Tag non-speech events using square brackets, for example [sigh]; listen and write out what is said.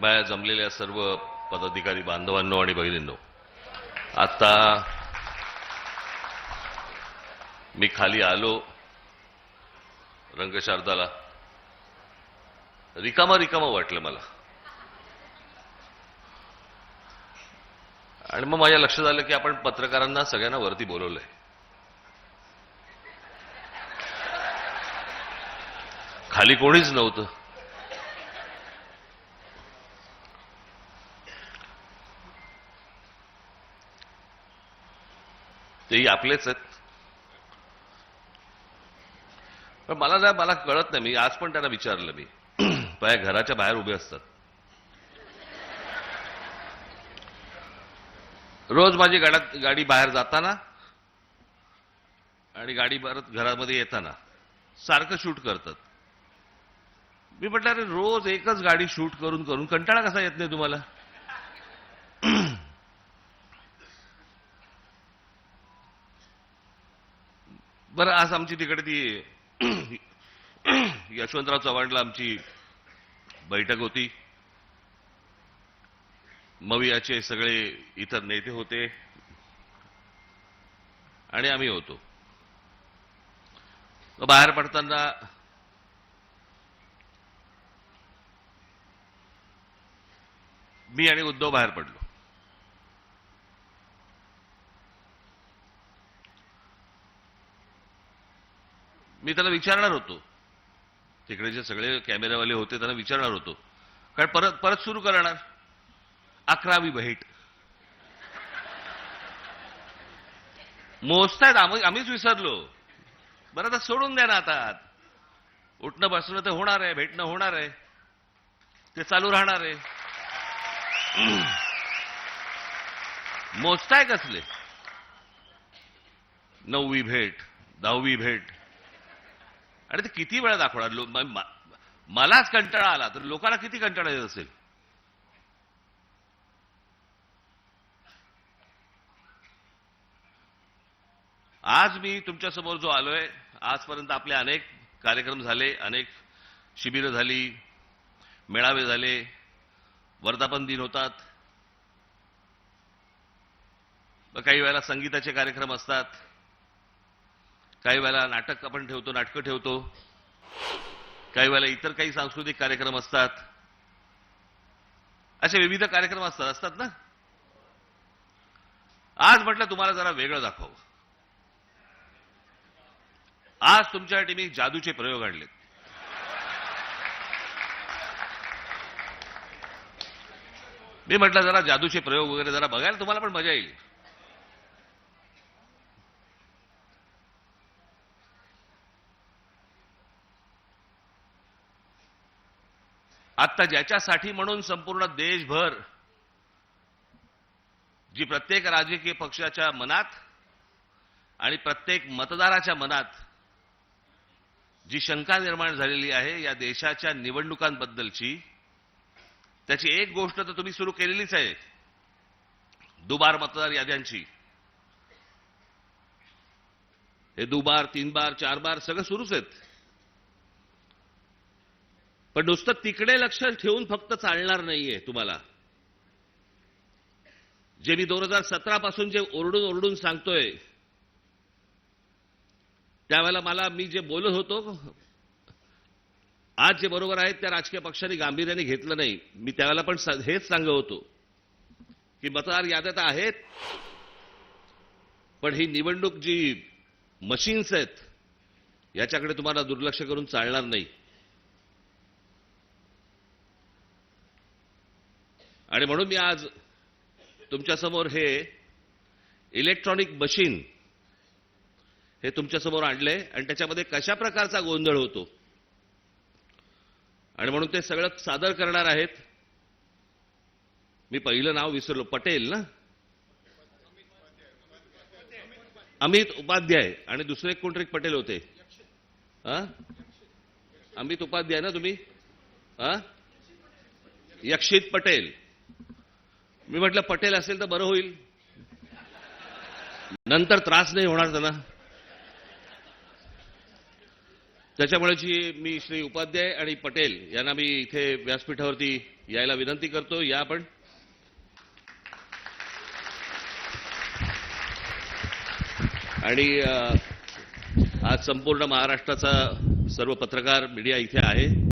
बाहेर जमलेल्या सर्व पदाधिकारी बांधवांनो आणि बहिणींनो आता मी खाली आलो रंगशारदाला. रिकामा रिकामा वाटलं मला. आणि मग माझ्या लक्षात आलं की आपण पत्रकारांना सगळ्यांना वरती बोलवलंय. खाली कोणीच नव्हतं. तेही आपलेच आहेत. पण मला ना मला कळत नाही मी आज पण त्यांना विचारलं मी. [clears throat] पाया घराच्या बाहेर उभे असतात. रोज माझी गाड्यात गाडी बाहेर जाताना आणि गाडी परत घरामध्ये येताना सारखं शूट करतात. मी म्हटलं अरे रोज एकच गाडी शूट करून करून कंटाळा कसा येत नाही तुम्हाला? बरं आज आमची तिकडे ती [clears throat] यशवंतराव चव्हाणला आमची बैठक होती. मवियाचे सगळे इतर नेते होते. आणि आम्ही होतो. बाहेर पडताना मी आणि उद्धव बाहेर पडलो. मी त्याला विचारणार होतो. तिकडे जे सगळे कॅमेरावाले होते त्यांना विचारणार होतो. कारण परत परत सुरू करणार. अकरावी भेट. मोजतायत आम्ही आम्हीच विसरलो. बरं आता सोडून द्या ना आता. उठणं बसणं तर होणार आहे भेटणं होणार आहे. ते चालू राहणार आहे. मोजताय कसले? नववी भेट दहावी भेट. आणि ते किती वेळा दाखवणार? लो- मलाच कंटाळा आला तर लोकांना किती कंटाळा येत असेल? आज मी तुमच्यासमोर जो आलोय आजपर्यंत आपले अनेक कार्यक्रम झाले अनेक शिबिरं झाली मेळावे झाले वर्धापन दिन होतात मग काही वेळेला संगीताचे कार्यक्रम असतात काही वेळेला नाटक आपण ठेवतो नाटकं ठेवतो. काही वेळेला इतर काही सांस्कृतिक कार्यक्रम असतात. असे विविध कार्यक्रम असतात असतात ना? आज म्हटलं तुम्हाला जरा वेगळं दाखव. आज तुमच्यासाठी मी जादूचे प्रयोग आणलेत. मी म्हटलं जरा जादूचे प्रयोग वगैरे जरा बघायला तुम्हाला पण मजा येईल. आत्ता ज्याच्यासाठी म्हणून संपूर्ण देशभर जी प्रत्येक राजकीय पक्षाच्या मनात आणि प्रत्येक मतदाराच्या मनात जी शंका निर्माण झालेली आहे या देशाच्या निवडणुकांबद्दलची त्याची एक गोष्ट तर तुम्ही सुरू केलेलीच आहे. दुबार मतदार याद्यांची. हे दुबार तीन बार चार बार सगळं सुरूच आहेत. पण नुसतं तिकडे लक्ष ठेवून फक्त चालणार नाहीये तुम्हाला. जे मी दोन हजार सतरा पासून जे ओरडून ओरडून सांगतोय त्यावेळेला मला मी जे बोलत होतो आज जे बरोबर आहेत त्या राजकीय पक्षांनी गांभीर्याने घेतलं नाही. मी त्यावेळेला पण हेच सांगत होतो की मतदार याद्या तर आहेत पण ही निवडणूक जी मशीन्स आहेत याच्याकडे तुम्हाला दुर्लक्ष करून चालणार नाही. आणि म्हणून मी आज तुमच्यासमोर हे इलेक्ट्रॉनिक मशीन हे तुमच्यासमोर आणलंय आणि त्याच्यामध्ये कशा प्रकारचा गोंधळ होतो? आणि म्हणून ते सगळं सादर करणार आहेत. मी पहिलं नाव विसरलो. पटेल ना? अमित उपाध्याय. आणि दुसरे एक कोणतरी पटेल होते? हा? अमित उपाध्याय ना तुम्ही? हा? यक्षित पटेल. मी म्हटलं पटेल असेल तर बरं होईल. नंतर त्रास नाही होणार त्यांना त्याच्यामुळेची मी श्री उपाध्याय आणि पटेल यांना मी इथे व्यासपीठावरती यायला विनंती करतो. या आपण. आणि आज संपूर्ण महाराष्ट्राचा सर्व पत्रकार मीडिया इथे आहे.